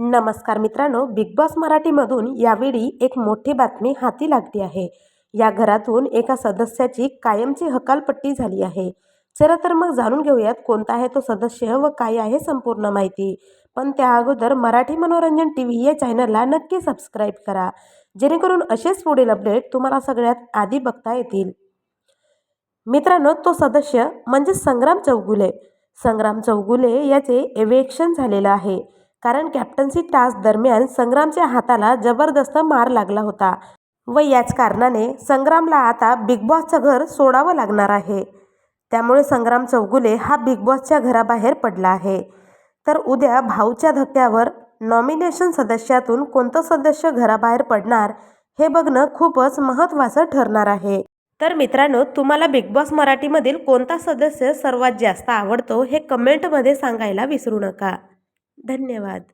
नमस्कार मित्रांनो big boss मराठीमधून यावेळी एक मोठी बातमी हाती लागली आहे. या घरातून एका सदस्याची कायमची हकालपट्टी झाली आहे. चला तर मग जाणून घेऊयात कोणता आहे तो सदस्य व काय आहे संपूर्ण माहिती. पण त्या अगोदर मराठी मनोरंजन टी व्ही या चॅनलला नक्की सबस्क्राईब करा. जेणेकरून असेच पुढील अपडेट तुम्हाला सगळ्यात आधी बघता येतील. मित्रांनो तो सदस्य म्हणजे संग्राम चौगुले. संग्राम चौगुले याचे एवेक्शन झालेलं आहे. कारण कॅप्टन्सी टास्क दरम्यान संग्रामच्या हाताला जबरदस्त मार लागला होता व याच कारणाने संग्रामला आता बिग बॉसचं घर सोडावं लागणार आहे. त्यामुळे संग्राम चौगुले हा बिग बॉसच्या घराबाहेर पडला आहे. तर उद्या भाऊच्या धक्क्यावर नॉमिनेशन सदस्यातून कोणतं सदस्य घराबाहेर पडणार हे बघणं खूपच महत्त्वाचं ठरणार आहे. तर मित्रांनो तुम्हाला बिग बॉस मराठीमधील कोणता सदस्य सर्वात जास्त आवडतो हे कमेंटमध्ये सांगायला विसरू नका. धन्यवाद.